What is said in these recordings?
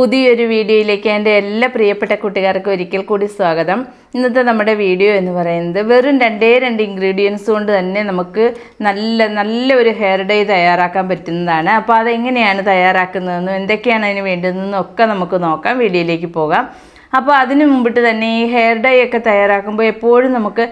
പുതിയൊരു വീഡിയോയിലേക്ക് എന്റെ എല്ലാ പ്രിയപ്പെട്ട കൂട്ടുകാർക്കും ഒരിക്കൽ കൂടി സ്വാഗതം. ഇന്നത്തെ നമ്മുടെ വീഡിയോ എന്ന് പറയുന്നത് വെറും രണ്ടേ രണ്ട് ഇൻഗ്രീഡിയൻസ് കൊണ്ട് തന്നെ നമുക്ക് നല്ല നല്ല ഒരു ഹെയർ ഡേ തയ്യാറാക്കാൻ പറ്റുന്നതാണ്. അപ്പോൾ അതെങ്ങനെയാണ് തയ്യാറാക്കുന്നതെന്നും എന്തൊക്കെയാണ് അതിന് വേണ്ടുന്നതെന്നും ഒക്കെ നമുക്ക് നോക്കാം. വീഡിയോയിലേക്ക് പോകാം. അപ്പോൾ അതിന് മുമ്പിട്ട് തന്നെ ഈ ഹെയർ ഡൈ ഒക്കെ തയ്യാറാക്കുമ്പോൾ എപ്പോഴും നമുക്ക്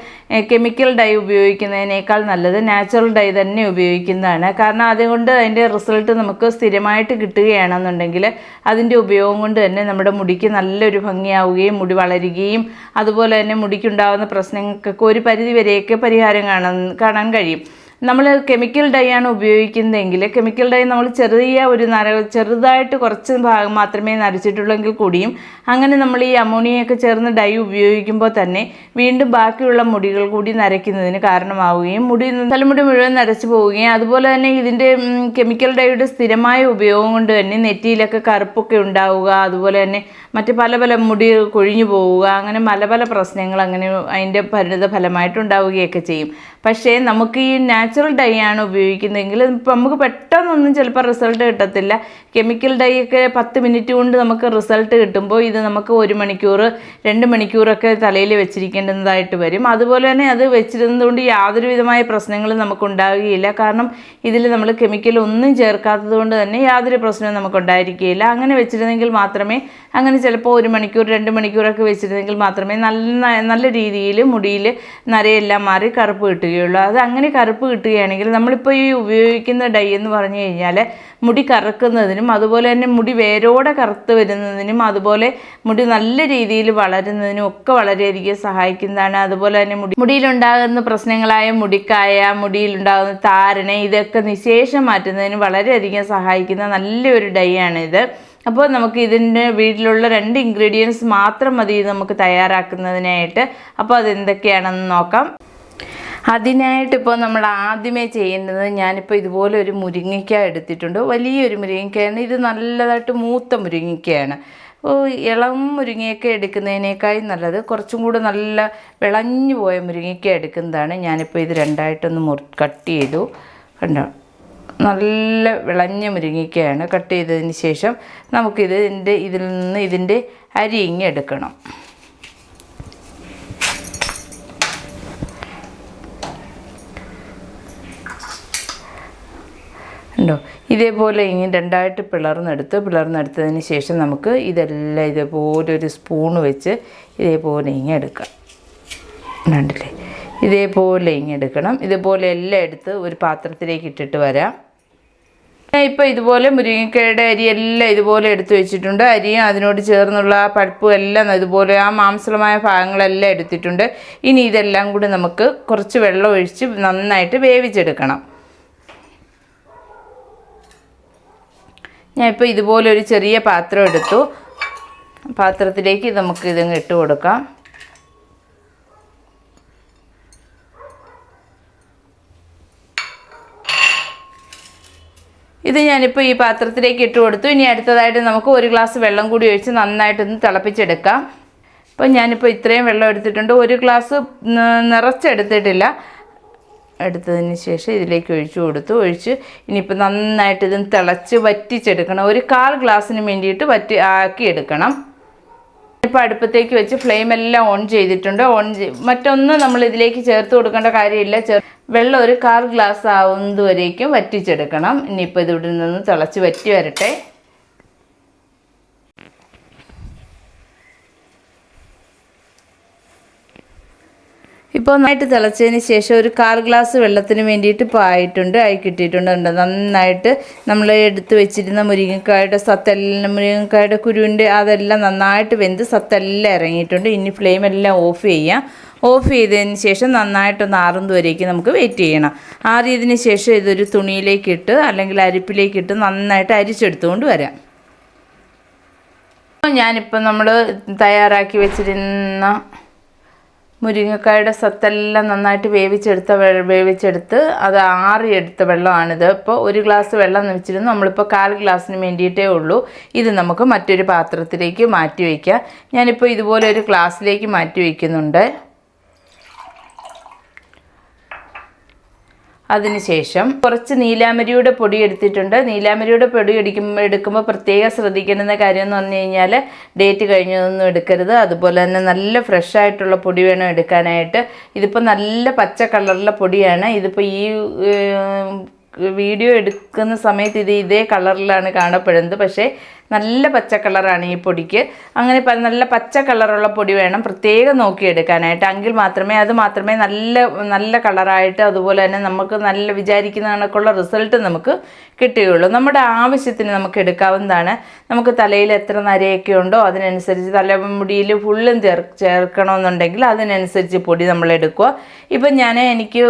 കെമിക്കൽ ഡൈ ഉപയോഗിക്കുന്നതിനേക്കാൾ നല്ലത് നാച്ചുറൽ ഡൈ തന്നെ ഉപയോഗിക്കുന്നതാണ്. കാരണം അതുകൊണ്ട് അതിന്റെ റിസൾട്ട് നമുക്ക് സ്ഥിരമായിട്ട് കിട്ടുകയാണെന്നുണ്ടെങ്കിൽ അതിന്റെ ഉപയോഗം കൊണ്ട് തന്നെ നമ്മുടെ മുടിക്ക് നല്ലൊരു ഭംഗിയാവുകയും മുടി വളരുകയും അതുപോലെ തന്നെ മുടിക്കുണ്ടാകുന്ന പ്രശ്നങ്ങൾക്കൊക്കെ ഒരു പരിധി വരെയൊക്കെ പരിഹാരം കാണാൻ കാണാൻ കഴിയും. നമ്മൾ കെമിക്കൽ ഡൈ ആണ് ഉപയോഗിക്കുന്നതെങ്കിൽ കെമിക്കൽ ഡൈ നമ്മൾ ചെറിയ ഒരു നര ചെറുതായിട്ട് കുറച്ച് ഭാഗം മാത്രമേ നരച്ചിട്ടുള്ളെങ്കിൽ കൂടിയും അങ്ങനെ നമ്മൾ ഈ അമോണിയൊക്കെ ചേർന്ന് ഡൈ ഉപയോഗിക്കുമ്പോൾ തന്നെ വീണ്ടും ബാക്കിയുള്ള മുടികൾ കൂടി നരയ്ക്കുന്നതിന് കാരണമാവുകയും മുടി തലമുടി മുഴുവൻ നരച്ചു പോവുകയും അതുപോലെ തന്നെ ഇതിന്റെ കെമിക്കൽ ഡൈയുടെ സ്ഥിരമായ ഉപയോഗം കൊണ്ട് തന്നെ നെറ്റിയിലൊക്കെ കറുപ്പൊക്കെ ഉണ്ടാവുക അതുപോലെ തന്നെ മറ്റ് പല പല മുടി കൊഴിഞ്ഞു പോവുക അങ്ങനെ പല പല പ്രശ്നങ്ങൾ അങ്ങനെ അതിന്റെ പരിണിത ഫലമായിട്ടുണ്ടാവുകയൊക്കെ ചെയ്യും. പക്ഷേ നമുക്ക് ഈ നാച്ചുറൽ ഡൈ ആണ് ഉപയോഗിക്കുന്നതെങ്കിൽ ഇപ്പം നമുക്ക് പെട്ടെന്നൊന്നും ചിലപ്പോൾ റിസൾട്ട് കിട്ടത്തില്ല. കെമിക്കൽ ഡൈ ഒക്കെ പത്ത് മിനിറ്റ് കൊണ്ട് നമുക്ക് റിസൾട്ട് കിട്ടുമ്പോൾ ഇത് നമുക്ക് ഒരു മണിക്കൂർ രണ്ട് മണിക്കൂറൊക്കെ തലയിൽ വെച്ചിരിക്കേണ്ടതായിട്ട് വരും. അതുപോലെ തന്നെ അത് വെച്ചിരുന്നതുകൊണ്ട് യാതൊരു വിധമായ പ്രശ്നങ്ങളും നമുക്ക് ഉണ്ടാവുകയില്ല. കാരണം ഇതിൽ നമ്മൾ കെമിക്കൽ ഒന്നും ചേർക്കാത്തത് കൊണ്ട് തന്നെ യാതൊരു പ്രശ്നവും നമുക്ക് ഉണ്ടായിരിക്കുകയില്ല. അങ്ങനെ വെച്ചിരുന്നെങ്കിൽ മാത്രമേ അങ്ങനെ ചിലപ്പോൾ ഒരു മണിക്കൂർ രണ്ട് മണിക്കൂറൊക്കെ വെച്ചിരുന്നെങ്കിൽ മാത്രമേ നല്ല നല്ല രീതിയിൽ മുടിയിൽ നരയെല്ലാം മാറി കറുപ്പ് കിട്ടുകയുള്ളൂ. അത് അങ്ങനെ കറുപ്പ് കിട്ടുകയാണെങ്കിൽ നമ്മളിപ്പോൾ ഈ ഉപയോഗിക്കുന്ന ഡൈ എന്ന് പറഞ്ഞു കഴിഞ്ഞാൽ മുടി കറക്കുന്നതിനും അതുപോലെ തന്നെ മുടി വേരോടെ കറുത്ത് വരുന്നതിനും അതുപോലെ മുടി നല്ല രീതിയിൽ വളരുന്നതിനും ഒക്കെ വളരെയധികം സഹായിക്കുന്നതാണ്. അതുപോലെ തന്നെ മുടി മുടിയിലുണ്ടാകുന്ന പ്രശ്നങ്ങളായ മുടിക്കായ മുടിയിലുണ്ടാകുന്ന താരണ ഇതൊക്കെ നിശേഷം മാറ്റുന്നതിന് വളരെയധികം സഹായിക്കുന്ന നല്ലൊരു ഡൈ ആണിത്. അപ്പോൾ നമുക്ക് ഇതിന്റെ വീട്ടിലുള്ള രണ്ട് ഇൻഗ്രീഡിയൻസ് മാത്രം മതി നമുക്ക് തയ്യാറാക്കുന്നതിനായിട്ട്. അപ്പോൾ അതെന്തൊക്കെയാണെന്ന് നോക്കാം. അതിനായിട്ട് ഇപ്പോൾ നമ്മൾ ആദ്യമേ ചെയ്യേണ്ടത് ഞാനിപ്പോൾ ഇതുപോലെ ഒരു മുരിങ്ങയ്ക്ക എടുത്തിട്ടുണ്ട്. വലിയൊരു മുരിങ്ങയ്ക്കയാണ്. ഇത് നല്ലതായിട്ട് മൂത്ത മുരിങ്ങയ്ക്കയാണ്. ഇളം മുരിങ്ങയ്ക്ക എടുക്കുന്നതിനേക്കാളും നല്ലത്. കുറച്ചും കൂടെ നല്ല വിളഞ്ഞു പോയ മുരിങ്ങയ്ക്ക എടുക്കുന്നതാണ്. ഞാനിപ്പോൾ ഇത് രണ്ടായിട്ടൊന്ന് മുറി കട്ട് ചെയ്തു. കണ്ടോ? നല്ല വിളഞ്ഞ മുരിങ്ങയ്ക്കയാണ് കട്ട് ചെയ്തതിന് ശേഷം നമുക്കിതിന്റെ ഇതിൽ നിന്ന് ഇതിന്റെ അരിയിങ്ങി ഇങ്ങ് എടുക്കണം ഉണ്ടോ ഇതേപോലെ ഇനി രണ്ടായിട്ട് പിളർന്നെടുത്ത് പിളർന്നെടുത്തതിന് ശേഷം നമുക്ക് ഇതെല്ലാം ഇതേപോലെ ഒരു സ്പൂണ് വെച്ച് ഇതേപോലെ ഇങ്ങനെ എടുക്കാം. കണ്ടില്ലേ? ഇതേപോലെ ഇങ്ങനെ എടുക്കണം. ഇതുപോലെ എല്ലാം എടുത്ത് ഒരു പാത്രത്തിലേക്ക് ഇട്ടിട്ട് വരാം. ഞാൻ ഇതുപോലെ മുരിങ്ങക്കയുടെ അരി എല്ലാം ഇതുപോലെ എടുത്തു വെച്ചിട്ടുണ്ട്. അരിയും അതിനോട് ചേർന്നുള്ള ആ പഴുപ്പും എല്ലാം ഇതുപോലെ ആ മാംസളമായ ഭാഗങ്ങളെല്ലാം എടുത്തിട്ടുണ്ട്. ഇനി ഇതെല്ലാം കൂടി നമുക്ക് കുറച്ച് വെള്ളം ഒഴിച്ച് നന്നായിട്ട് വേവിച്ചെടുക്കണം. ഞാൻ ഇപ്പോൾ ഇതുപോലെ ഒരു ചെറിയ പാത്രം എടുത്തു. പാത്രത്തിലേക്ക് നമുക്ക് ഇതങ്ങ് ഇട്ട് കൊടുക്കാം. ഇത് ഞാനിപ്പോൾ ഈ പാത്രത്തിലേക്ക് ഇട്ട് കൊടുത്തു. ഇനി അടുത്തതായിട്ട് നമുക്ക് ഒരു ഗ്ലാസ് വെള്ളം കൂടി ഒഴിച്ച് നന്നായിട്ടൊന്ന് തിളപ്പിച്ചെടുക്കാം. അപ്പോൾ ഞാനിപ്പോൾ ഇത്രയും വെള്ളം എടുത്തിട്ടുണ്ട്. ഒരു ഗ്ലാസ് നിറച്ചെടുത്തിട്ടില്ല. എടുത്തതിന് ശേഷം ഇതിലേക്ക് ഒഴിച്ചു കൊടുത്തു. ഒഴിച്ച് ഇനിയിപ്പോൾ നന്നായിട്ട് ഇതും തിളച്ച് വറ്റിച്ചെടുക്കണം. ഒരു കാൽ ഗ്ലാസ്സിന് വേണ്ടിയിട്ട് വറ്റി ആക്കി എടുക്കണം ഇപ്പോൾ അടുപ്പത്തേക്ക് വെച്ച് ഫ്ലെയിം എല്ലാം ഓൺ ചെയ്തിട്ടുണ്ട്. ഓൺ മറ്റൊന്നും നമ്മൾ ഇതിലേക്ക് ചേർത്ത് കൊടുക്കേണ്ട കാര്യമില്ല. വെള്ളം ഒരു കാൽ ഗ്ലാസ് ആവുന്നത് വരേക്കും വറ്റിച്ചെടുക്കണം ഇനിയിപ്പോൾ ഇതിവിടെ നിന്ന് തിളച്ച് വറ്റി വരട്ടെ. ഇപ്പോൾ നന്നായിട്ട് തിളച്ചതിന് ശേഷം ഒരു കാൽ ഗ്ലാസ് വെള്ളത്തിന് വേണ്ടിയിട്ട് പായിട്ടുണ്ട് ആയി കിട്ടിയിട്ടുണ്ട്. നന്നായിട്ട് നമ്മൾ എടുത്ത് വെച്ചിരുന്ന മുരിങ്ങക്കായുടെ സത്തെല്ലാം മുരിങ്ങക്കായുടെ കുരുവിന്റെ അതെല്ലാം നന്നായിട്ട് വെന്ത് സത്തെല്ലാം ഇറങ്ങിയിട്ടുണ്ട്. ഇനി ഫ്ലെയിം എല്ലാം ഓഫ് ചെയ്യാം. ഓഫ് ചെയ്തതിന് ശേഷം നന്നായിട്ടൊന്ന് ആറുന്നത് വരേക്ക് നമുക്ക് വെയിറ്റ് ചെയ്യണം. ആറിയതിന് ശേഷം ഇതൊരു തുണിയിലേക്ക് ഇട്ട് അല്ലെങ്കിൽ അരിപ്പിലേക്ക് ഇട്ട് നന്നായിട്ട് അരിച്ചെടുത്തുകൊണ്ട് വരാം. ഞാനിപ്പോൾ നമ്മൾ തയ്യാറാക്കി വെച്ചിരുന്ന മുരിങ്ങക്കായുടെ സത്തെല്ലാം നന്നായിട്ട് വേവിച്ചെടുത്ത വേവിച്ചെടുത്ത് അത് ആറിയെടുത്ത വെള്ളമാണിത്. ഇപ്പോൾ ഒരു ഗ്ലാസ് വെള്ളം വെച്ചിരുന്നു. നമ്മളിപ്പോൾ കാൽ ഗ്ലാസ്സിന് വേണ്ടിയിട്ടേ ഉള്ളൂ. ഇത് നമുക്ക് മറ്റൊരു പാത്രത്തിലേക്ക് മാറ്റി വയ്ക്കാം. ഞാനിപ്പോൾ ഇതുപോലെ ഒരു ഗ്ലാസ്സിലേക്ക് മാറ്റി വയ്ക്കുന്നുണ്ട്. അതിനുശേഷം കുറച്ച് നീലാമരിയുടെ പൊടി എടുത്തിട്ടുണ്ട്. നീലാമരിയുടെ പൊടി എടുക്കുമ്പോൾ എടുക്കുമ്പോൾ പ്രത്യേകം ശ്രദ്ധിക്കേണ്ടുന്ന കാര്യം എന്ന് പറഞ്ഞു കഴിഞ്ഞാൽ ഡേറ്റ് കഴിഞ്ഞതൊന്നും എടുക്കരുത്. അതുപോലെ തന്നെ നല്ല ഫ്രഷ് ആയിട്ടുള്ള പൊടി വേണം എടുക്കാനായിട്ട്. ഇതിപ്പോൾ നല്ല പച്ച കളറിലെ പൊടിയാണ്. ഇതിപ്പോൾ ഈ വീഡിയോ എടുക്കുന്ന സമയത്ത് ഇത് ഇതേ കളറിലാണ് കാണപ്പെടുന്നത്. പക്ഷേ നല്ല പച്ച കളറാണ് ഈ പൊടിക്ക്. അങ്ങനെ നല്ല പച്ച കളറുള്ള പൊടി വേണം പ്രത്യേകം നോക്കിയെടുക്കാനായിട്ട്. എങ്കിൽ മാത്രമേ അത് മാത്രമേ നല്ല നല്ല കളറായിട്ട് അതുപോലെ തന്നെ നമുക്ക് നല്ല വിചാരിക്കുന്ന കണക്കുള്ള റിസൾട്ട് നമുക്ക് കിട്ടുകയുള്ളൂ. നമ്മുടെ ആവശ്യത്തിന് നമുക്ക് എടുക്കാവുന്നതാണ്. നമുക്ക് തലയിൽ എത്ര നരയൊക്കെ ഉണ്ടോ അതിനനുസരിച്ച് തലമുടിയിൽ ഫുള്ളും ചേർ ചേർക്കണമെന്നുണ്ടെങ്കിൽ അതിനനുസരിച്ച് പൊടി നമ്മൾ എടുക്കുക. ഇപ്പം ഞാൻ എനിക്ക്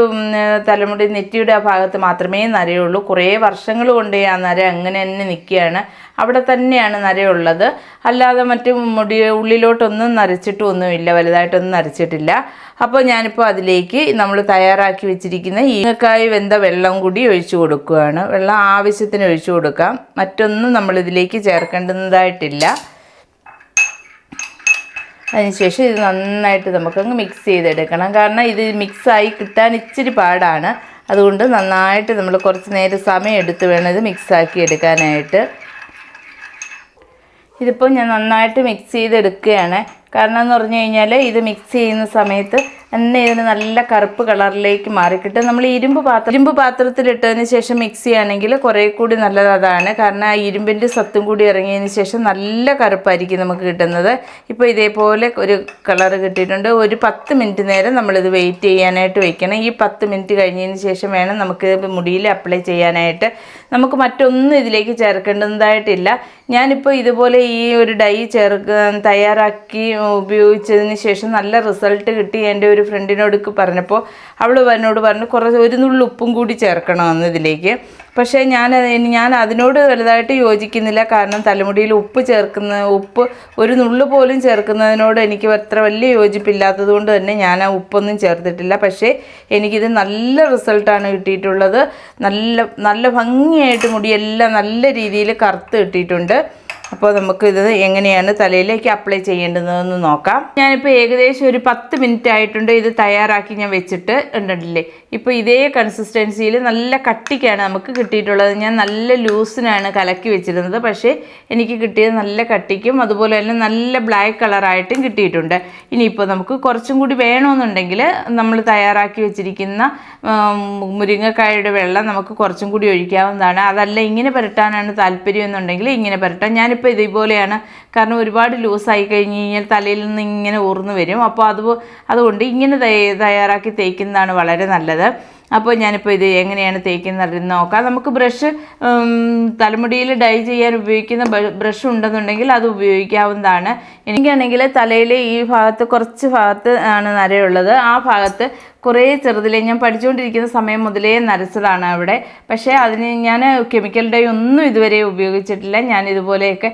തലമുടി നെറ്റിയുടെ ആ ഭാഗത്ത് മാത്രമേ നരയുള്ളൂ. കുറേ വർഷങ്ങൾ കൊണ്ട് ആ നര അങ്ങനെ തന്നെ നിൽക്കുകയാണ്. അവിടെ തന്നെയാണ് നരയുള്ളത്. അല്ലാതെ മറ്റ് മുടി ഉള്ളിലോട്ടൊന്നും നരച്ചിട്ടും ഒന്നുമില്ല വലുതായിട്ടൊന്നും നരച്ചിട്ടില്ല. അപ്പോൾ ഞാനിപ്പോൾ അതിലേക്ക് നമ്മൾ തയ്യാറാക്കി വെച്ചിരിക്കുന്ന ഈങ്ങക്കായ് വെന്ത വെള്ളം കൂടി ഒഴിച്ചു കൊടുക്കുകയാണ്. വെള്ളം ആവശ്യത്തിന് ഒഴിച്ചു കൊടുക്കാം. മറ്റൊന്നും നമ്മളിതിലേക്ക് ചേർക്കേണ്ടതായിട്ടില്ല. അതിനുശേഷം ഇത് നന്നായിട്ട് നമുക്കങ്ങ് മിക്സ് ചെയ്തെടുക്കണം. കാരണം ഇത് മിക്സായി കിട്ടാൻ ഇച്ചിരി പാടാണ്. അതുകൊണ്ട് നന്നായിട്ട് നമ്മൾ കുറച്ച് നേരം സമയം എടുത്ത് വേണം ഇത് മിക്സാക്കി എടുക്കാനായിട്ട്. ഇതിപ്പോൾ ഞാൻ നന്നായിട്ട് മിക്സ് ചെയ്തെടുക്കുകയാണ്. കാരണം എന്ന് പറഞ്ഞു കഴിഞ്ഞാൽ ഇത് മിക്സ് ചെയ്യുന്ന സമയത്ത് തന്നെ ഇതിന് നല്ല കറുപ്പ് കളറിലേക്ക് മാറിക്കിട്ടും. നമ്മൾ ഇരുമ്പ് പാത്രം ഇരുമ്പ് പാത്രത്തിലിട്ടതിന് ശേഷം മിക്സ് ചെയ്യുകയാണെങ്കിൽ കുറേ കൂടി നല്ലത് അതാണ്. കാരണം ആ ഇരുമ്പിന്റെ സത്തും കൂടി ഇറങ്ങിയതിന് ശേഷം നല്ല കറുപ്പായിരിക്കും നമുക്ക് കിട്ടുന്നത്. ഇപ്പോൾ ഇതേപോലെ ഒരു കളർ കിട്ടിയിട്ടുണ്ട്. ഒരു പത്ത് മിനിറ്റ് നേരം നമ്മളിത് വെയിറ്റ് ചെയ്യാനായിട്ട് വെക്കണം. ഈ പത്ത് മിനിറ്റ് കഴിഞ്ഞതിന് ശേഷം വേണം നമുക്ക് മുടിയിൽ അപ്ലൈ ചെയ്യാനായിട്ട്. നമുക്ക് മറ്റൊന്നും ഇതിലേക്ക് ചേർക്കേണ്ടതായിട്ടില്ല. ഞാനിപ്പോൾ ഇതുപോലെ ഈ ഒരു ഡൈ ചേർക്ക് തയ്യാറാക്കി ഉപയോഗിച്ചതിന് ശേഷം നല്ല റിസൾട്ട് കിട്ടി എന്റെ ഒരു ഫ്രണ്ടിനോട് പറഞ്ഞപ്പോൾ അവൾ എന്നോട് പറഞ്ഞു കുറച്ച് ഒരു നുള്ളി ഉപ്പും കൂടി ചേർക്കണമെന്ന് ഇതിലേക്ക്. പക്ഷേ ഞാൻ ഞാൻ അതിനോട് വലുതായിട്ട് യോജിക്കുന്നില്ല. കാരണം തലമുടിയിൽ ഉപ്പ് ചേർക്കുന്ന ഉപ്പ് ഒരു നുള്ളു പോലും ചേർക്കുന്നതിനോട് എനിക്ക് അത്ര വലിയ യോജിപ്പില്ലാത്തത് കൊണ്ട് തന്നെ ഞാൻ ആ ഉപ്പൊന്നും ചേർത്തിട്ടില്ല. പക്ഷേ എനിക്കിത് നല്ല റിസൾട്ടാണ് കിട്ടിയിട്ടുള്ളത്. നല്ല നല്ല ഭംഗിയായിട്ട് മുടിയെല്ലാം നല്ല രീതിയിൽ കറുത്ത് കിട്ടിയിട്ടുണ്ട്. അപ്പോൾ നമുക്ക് ഇത് എങ്ങനെയാണ് തലയിലേക്ക് അപ്ലൈ ചെയ്യേണ്ടതെന്ന് നോക്കാം. ഞാനിപ്പോൾ ഏകദേശം ഒരു പത്ത് മിനിറ്റ് ആയിട്ടുണ്ട് ഇത് തയ്യാറാക്കി ഞാൻ വെച്ചിട്ട് ഉണ്ടല്ലേ ഇപ്പോൾ ഇതേ കൺസിസ്റ്റൻസിയിൽ നല്ല കട്ടിക്കാണ് നമുക്ക് കിട്ടിയിട്ടുള്ളത്. ഞാൻ നല്ല ലൂസിനാണ് കലക്കി വെച്ചിരുന്നത്. പക്ഷേ എനിക്ക് കിട്ടിയത് നല്ല കട്ടിക്കും അതുപോലെ തന്നെ നല്ല ബ്ലാക്ക് കളറായിട്ടും കിട്ടിയിട്ടുണ്ട്. ഇനിയിപ്പോൾ നമുക്ക് കുറച്ചും കൂടി വേണമെന്നുണ്ടെങ്കിൽ നമ്മൾ തയ്യാറാക്കി വെച്ചിരിക്കുന്ന മുരിങ്ങക്കായുടെ വെള്ളം നമുക്ക് കുറച്ചും കൂടി ഒഴിക്കാവുന്നതാണ്. അതല്ല ഇങ്ങനെ പുരട്ടാനാണ് താല്പര്യം എന്നുണ്ടെങ്കിൽ ഇങ്ങനെ പുരട്ടാം. ഞാനിപ്പോൾ ഇതേപോലെയാണ്. കാരണം ഒരുപാട് ലൂസായി കഴിഞ്ഞ് കഴിഞ്ഞാൽ തലയിൽ നിന്ന് ഇങ്ങനെ ഊർന്നു വരും. അപ്പോൾ അത് അതുകൊണ്ട് ഇങ്ങനെ തയ്യ- തയ്യാറാക്കി തേക്കുന്നതാണ് വളരെ നല്ലത്. അപ്പോൾ ഞാനിപ്പോൾ ഇത് എങ്ങനെയാണ് തേക്കുന്നത് നോക്കാം. നമുക്ക് ബ്രഷ് തലമുടിയിൽ ഡൈ ചെയ്യാൻ ഉപയോഗിക്കുന്ന ബ്രഷ് ഉണ്ടെന്നുണ്ടെങ്കിൽ അത് ഉപയോഗിക്കാവുന്നതാണ്. എനിക്കാണെങ്കിൽ തലയിലെ ഈ ഭാഗത്ത് കുറച്ച് ഭാഗത്ത് ആണ് നരയുള്ളത്. ആ ഭാഗത്ത് കുറേ ചെറുതിലേ ഞാൻ പഠിച്ചുകൊണ്ടിരിക്കുന്ന സമയം മുതലേ നരച്ചതാണ് അവിടെ. പക്ഷേ അതിന് ഞാൻ കെമിക്കൽ ഡൈ ഒന്നും ഇതുവരെ ഉപയോഗിച്ചിട്ടില്ല. ഞാൻ ഇതുപോലെയൊക്കെ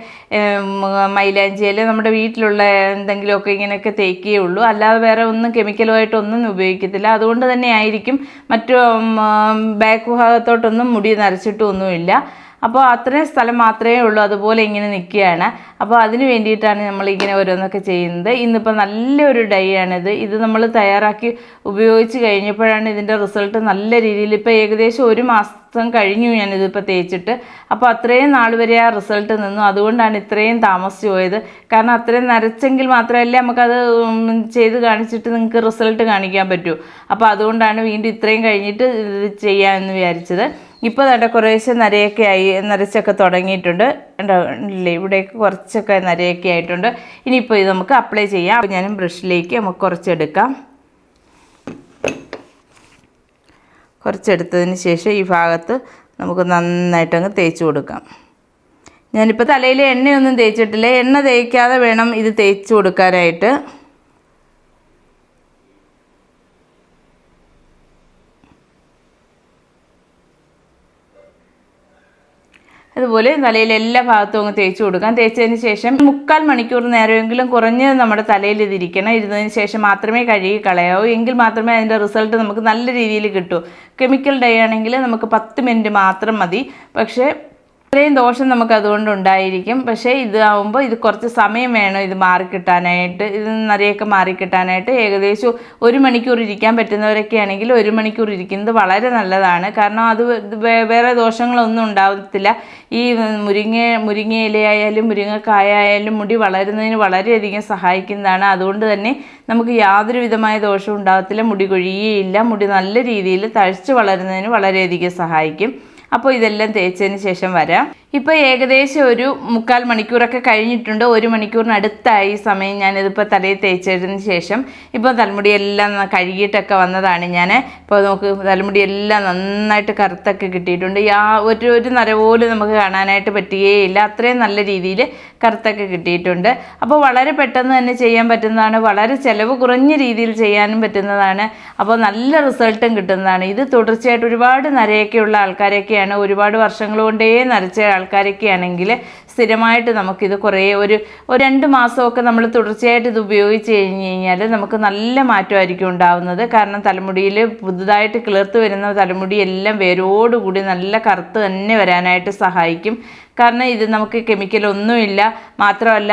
മൈലാഞ്ചിയിൽ നമ്മുടെ വീട്ടിലുള്ള എന്തെങ്കിലുമൊക്കെ ഇങ്ങനെയൊക്കെ തേക്കുകയുള്ളൂ. അല്ലാതെ വേറെ ഒന്നും കെമിക്കലുമായിട്ടൊന്നും ഉപയോഗിക്കത്തില്ല. അതുകൊണ്ട് തന്നെ ആയിരിക്കും മറ്റു ബാക്ക് ഭാഗത്തോട്ടൊന്നും മുടി നരച്ചിട്ടൊന്നുമില്ല. അപ്പോൾ അത്രയും സ്ഥലം മാത്രമേ ഉള്ളൂ അതുപോലെ ഇങ്ങനെ നിൽക്കുകയാണ്. അപ്പോൾ അതിന് വേണ്ടിയിട്ടാണ് നമ്മൾ ഇങ്ങനെ ഓരോന്നൊക്കെ ചെയ്യുന്നത്. ഇന്നിപ്പോൾ നല്ലൊരു ഡൈ ആണിത്. ഇത് നമ്മൾ തയ്യാറാക്കി ഉപയോഗിച്ച് കഴിഞ്ഞപ്പോഴാണ് ഇതിന്റെ റിസൾട്ട് നല്ല രീതിയിൽ. ഇപ്പോൾ ഏകദേശം ഒരു മാസം കഴിഞ്ഞു ഞാനിതിപ്പോൾ തേച്ചിട്ട്. അപ്പോൾ അത്രയും നാൾ വരെ ആ റിസൾട്ട് നിന്നു. അതുകൊണ്ടാണ് ഇത്രയും താമസിച്ചു പോയത്. കാരണം അത്രയും നരച്ചെങ്കിൽ മാത്രമല്ലേ നമുക്കത് ചെയ്ത് കാണിച്ചിട്ട് നിങ്ങൾക്ക് റിസൾട്ട് കാണിക്കാൻ പറ്റൂ. അപ്പോൾ അതുകൊണ്ടാണ് വീണ്ടും ഇത്രയും കഴിഞ്ഞിട്ട് ഇത് ചെയ്യാമെന്ന് വിചാരിച്ചത്. ഇപ്പോൾ നല്ല കുറേശ്ശെ നരയൊക്കെ ആയി നരച്ചൊക്കെ തുടങ്ങിയിട്ടുണ്ട്. ഉണ്ടാവില്ലേ ഇവിടെയൊക്കെ കുറച്ചൊക്കെ നരയൊക്കെ ആയിട്ടുണ്ട്. ഇനിയിപ്പോൾ ഇത് നമുക്ക് അപ്ലൈ ചെയ്യാം. അപ്പോൾ ഞാനും ബ്രഷിലേക്ക് നമുക്ക് കുറച്ചെടുക്കാം. കുറച്ചെടുത്തതിന് ശേഷം ഈ ഭാഗത്ത് നമുക്ക് നന്നായിട്ടങ്ങ് തേച്ച് കൊടുക്കാം. ഞാനിപ്പോൾ തലയിൽ എണ്ണയൊന്നും തേച്ചിട്ടില്ല. എണ്ണ തേക്കാതെ വേണം ഇത് തേച്ച് കൊടുക്കാനായിട്ട്. അതുപോലെ തലയിൽ എല്ലാ ഭാഗത്തും അങ്ങ് തേച്ച് കൊടുക്കാം. തേച്ചതിന് ശേഷം മുക്കാൽ മണിക്കൂർ നേരമെങ്കിലും കുറഞ്ഞ് നമ്മുടെ തലയിൽ ഇതിരിക്കണം ഇരുന്നതിന് ശേഷം മാത്രമേ കഴുകി കളയാവൂ. എങ്കിൽ മാത്രമേ അതിന്റെ റിസൾട്ട് നമുക്ക് നല്ല രീതിയിൽ കിട്ടൂ. കെമിക്കൽ ഡൈ ആണെങ്കിൽ നമുക്ക് പത്ത് മിനിറ്റ് മാത്രം മതി. പക്ഷേ ഇത്രയും ദോഷം നമുക്ക് അതുകൊണ്ട് ഉണ്ടായിരിക്കും. പക്ഷേ ഇത് ആവുമ്പോൾ ഇത് കുറച്ച് സമയം വേണം ഇത് മാറിക്കിട്ടാനായിട്ട് ഇത് നിറയൊക്കെ മാറിക്കിട്ടാനായിട്ട് ഏകദേശം ഒരു മണിക്കൂർ ഇരിക്കാൻ പറ്റുന്നവരൊക്കെ ആണെങ്കിൽ ഒരു മണിക്കൂർ ഇരിക്കുന്നത് വളരെ നല്ലതാണ്. കാരണം അത് വേറെ ദോഷങ്ങളൊന്നും ഉണ്ടാവത്തില്ല. ഈ മുരിങ്ങ മുരിങ്ങ ഇലയായാലും മുരിങ്ങക്കായ ആയാലും മുടി വളരുന്നതിന് വളരെയധികം സഹായിക്കുന്നതാണ്. അതുകൊണ്ട് തന്നെ നമുക്ക് യാതൊരു വിധമായ ദോഷവും ഉണ്ടാകത്തില്ല മുടി കൊഴിയുകയില്ല. മുടി നല്ല രീതിയിൽ തഴച്ച് വളരുന്നതിന് വളരെയധികം സഹായിക്കും. അപ്പോൾ ഇതെല്ലാം തേച്ചതിന് ശേഷം വരാം. ഇപ്പോൾ ഏകദേശം ഒരു മുക്കാൽ മണിക്കൂറൊക്കെ കഴിഞ്ഞിട്ടുണ്ട്. ഒരു മണിക്കൂറിനടുത്തായി സമയം ഞാനിതിപ്പോൾ തലയിൽ തേച്ചതിന് ശേഷം ഇപ്പോൾ തലമുടിയെല്ലാം കഴുകിയിട്ടൊക്കെ വന്നതാണ് ഞാൻ ഇപ്പോൾ നമുക്ക് തലമുടിയെല്ലാം നന്നായിട്ട് കറുത്തൊക്കെ കിട്ടിയിട്ടുണ്ട്. യാ ഒരു ഒരു നര പോലും നമുക്ക് കാണാനായിട്ട് പറ്റുകയില്ല. അത്രയും നല്ല രീതിയിൽ കറുത്തൊക്കെ കിട്ടിയിട്ടുണ്ട്. അപ്പോൾ വളരെ പെട്ടെന്ന് തന്നെ ചെയ്യാൻ പറ്റുന്നതാണ്. വളരെ ചിലവ് കുറഞ്ഞ രീതിയിൽ ചെയ്യാനും പറ്റുന്നതാണ്. അപ്പോൾ നല്ല റിസൾട്ടും കിട്ടുന്നതാണ്. ഇത് തുടർച്ചയായിട്ട് ഒരുപാട് നരയൊക്കെയുള്ള ആൾക്കാരൊക്കെയാണ് ഒരുപാട് വർഷങ്ങൾ കൊണ്ടേ നരച്ച ആൾക്കാരൊക്കെ ആണെങ്കിൽ സ്ഥിരമായിട്ട് നമുക്കിത് കുറേ ഒരു ഒരു രണ്ട് മാസമൊക്കെ നമ്മൾ തുടർച്ചയായിട്ട് ഇത് ഉപയോഗിച്ച് കഴിഞ്ഞ് കഴിഞ്ഞാൽ നമുക്ക് നല്ല മാറ്റമായിരിക്കും ഉണ്ടാവുന്നത്. കാരണം തലമുടിയിൽ പുതുതായിട്ട് കിളിർത്ത് വരുന്ന തലമുടി എല്ലാം വേരോടുകൂടി നല്ല കറുത്ത് തന്നെ വരാനായിട്ട് സഹായിക്കും. കാരണം ഇത് നമുക്ക് കെമിക്കൽ ഒന്നുമില്ല. മാത്രമല്ല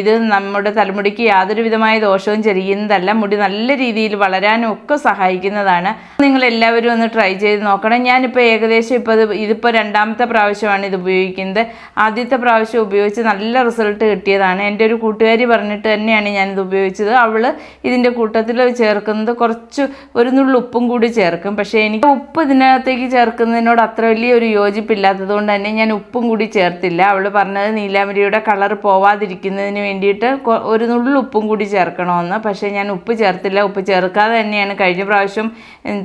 ഇത് നമ്മുടെ തലമുടിക്ക് യാതൊരു വിധമായ ദോഷവും ചെറിയുന്നതല്ല മുടി നല്ല രീതിയിൽ വളരാനും ഒക്കെ സഹായിക്കുന്നതാണ്. നിങ്ങൾ എല്ലാവരും ഒന്ന് ട്രൈ ചെയ്ത് നോക്കണം. ഞാനിപ്പോൾ ഏകദേശം ഇപ്പോൾ ഇത് ഇതിപ്പോൾ രണ്ടാമത്തെ പ്രാവശ്യമാണ് ഇത് ഉപയോഗിക്കുന്നത്. ആദ്യത്തെ പ്രാവശ്യം ഉപയോഗിച്ച് നല്ല റിസൾട്ട് കിട്ടിയതാണ്. എന്റെ ഒരു കൂട്ടുകാരി പറഞ്ഞിട്ട് തന്നെയാണ് ഞാനിത് ഉപയോഗിച്ചത്. അവൾ ഇതിന്റെ കൂട്ടത്തിൽ ചേർക്കുന്നത് കുറച്ച് ഒരു നുള്ളു ഉപ്പും കൂടി ചേർക്കും. പക്ഷേ എനിക്ക് ഉപ്പ് ഇതിനകത്തേക്ക് ചേർക്കുന്നതിനോട് അത്ര വലിയ ഒരു യോജിപ്പില്ലാത്തത് കൊണ്ട് തന്നെ ഞാൻ ഉപ്പും കൂടി ചേർത്തില്ല. അവൾ പറഞ്ഞത് നീലാമരിയുടെ കളർ പോവാതിരിക്കുന്നതിന് വേണ്ടിയിട്ട് ഒരു നുള്ളു ഉപ്പും കൂടി ചേർക്കണമെന്ന്. പക്ഷേ ഞാൻ ഉപ്പ് ചേർത്തില്ല. ഉപ്പ് ചേർക്കാതെ തന്നെയാണ് കഴിഞ്ഞ പ്രാവശ്യം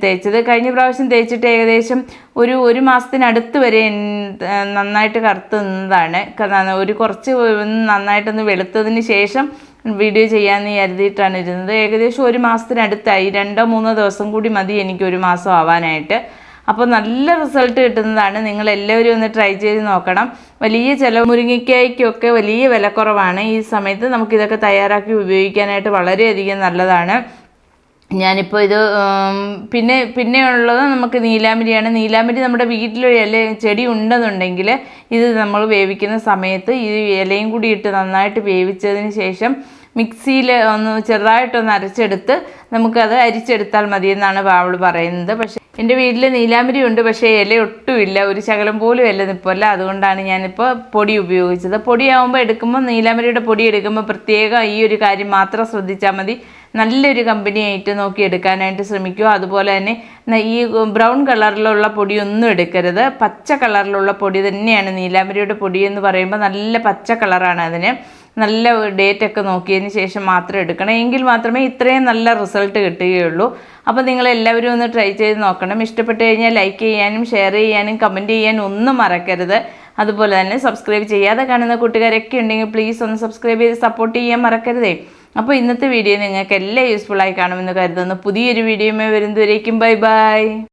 തേച്ചത്. കഴിഞ്ഞ പ്രാവശ്യം തേച്ചിട്ട് ഏകദേശം ഒരു ഒരു മാസത്തിനടുത്ത് വരെ നന്നായിട്ട് കറുത്ത് നിന്നതാണ് ഒരു കുറച്ച് നന്നായിട്ടൊന്ന് വെളുത്തതിന് ശേഷം വീഡിയോ ചെയ്യാമെന്ന് കരുതിയിട്ടാണ് ഇരുന്നത്. ഏകദേശം ഒരു മാസത്തിനടുത്തായി രണ്ടോ മൂന്നോ ദിവസം കൂടി മതി എനിക്ക് ഒരു മാസം ആവാനായിട്ട്. അപ്പോൾ നല്ല റിസൾട്ട് കിട്ടുന്നതാണ്. നിങ്ങൾ എല്ലാവരും ഒന്ന് ട്രൈ ചെയ്ത് നോക്കണം. വലിയ ചില മുരിങ്ങയ്ക്കായ്ക്കൊക്കെ വലിയ വിലക്കുറവാണ്. ഈ സമയത്ത് നമുക്കിതൊക്കെ തയ്യാറാക്കി ഉപയോഗിക്കാനായിട്ട് വളരെയധികം നല്ലതാണ്. ഞാനിപ്പോൾ ഇത് പിന്നെ പിന്നെ ഉള്ളത് നമുക്ക് നീലാമ്പരിയാണ് നീലാമ്പരി നമ്മുടെ വീട്ടിലൊരു ഇല ചെടി ഉണ്ടെന്നുണ്ടെങ്കിൽ ഇത് നമ്മൾ വേവിക്കുന്ന സമയത്ത് ഈ ഇലയും കൂടി ഇട്ട് നന്നായിട്ട് വേവിച്ചതിന് ശേഷം മിക്സിയിൽ ഒന്ന് ചെറുതായിട്ടൊന്ന് അരച്ചെടുത്ത് നമുക്കത് അരിച്ചെടുത്താൽ മതി എന്നാണ് അവൾ പറയുന്നത്. പക്ഷേ എന്റെ വീട്ടിൽ നീലാമ്പരി ഉണ്ട് പക്ഷേ ഇല ഒട്ടുമില്ല. ഒരു ശകലം പോലും ഇല നിൽപ്പല്ല അതുകൊണ്ടാണ് ഞാനിപ്പോൾ പൊടി ഉപയോഗിച്ചത്. പൊടിയാവുമ്പോൾ എടുക്കുമ്പോൾ നീലാമ്പരിയുടെ പൊടി എടുക്കുമ്പോൾ പ്രത്യേകം ഈ ഒരു കാര്യം മാത്രം ശ്രദ്ധിച്ചാൽ മതി. നല്ലൊരു കമ്പനിയായിട്ട് നോക്കി എടുക്കാനായിട്ട് ശ്രമിക്കുക. അതുപോലെ തന്നെ ഈ ബ്രൗൺ കളറിലുള്ള പൊടിയൊന്നും എടുക്കരുത്. പച്ച കളറിലുള്ള പൊടി തന്നെയാണ് നീലാമ്പരിയുടെ പൊടി എന്ന് പറയുമ്പോൾ നല്ല പച്ച കളറാണ് അതിന്. നല്ല ഡേറ്റ് ഒക്കെ നോക്കിയതിന് ശേഷം മാത്രം എടുക്കണം. എങ്കിൽ മാത്രമേ ഇത്രയും നല്ല റിസൾട്ട് കിട്ടുകയുള്ളൂ. അപ്പോൾ നിങ്ങൾ എല്ലാവരും ഒന്ന് ട്രൈ ചെയ്ത് നോക്കണം. ഇഷ്ടപ്പെട്ട് കഴിഞ്ഞാൽ ലൈക്ക് ചെയ്യാനും ഷെയർ ചെയ്യാനും കമന്റ് ചെയ്യാനും ഒന്നും മറക്കരുത്. അതുപോലെ തന്നെ സബ്സ്ക്രൈബ് ചെയ്യാതെ കാണുന്ന കൂട്ടുകാരൊക്കെ ഉണ്ടെങ്കിൽ പ്ലീസ് ഒന്ന് സബ്സ്ക്രൈബ് ചെയ്ത് സപ്പോർട്ട് ചെയ്യാൻ മറക്കരുതേ. അപ്പോൾ ഇന്നത്തെ വീഡിയോ നിങ്ങൾക്ക് എല്ലാം യൂസ്ഫുൾ ആയി കാണുമെന്ന് കരുതുന്നു. പുതിയൊരു വീഡിയോയുമായി വരുന്നതുവരേക്കും. Bye bye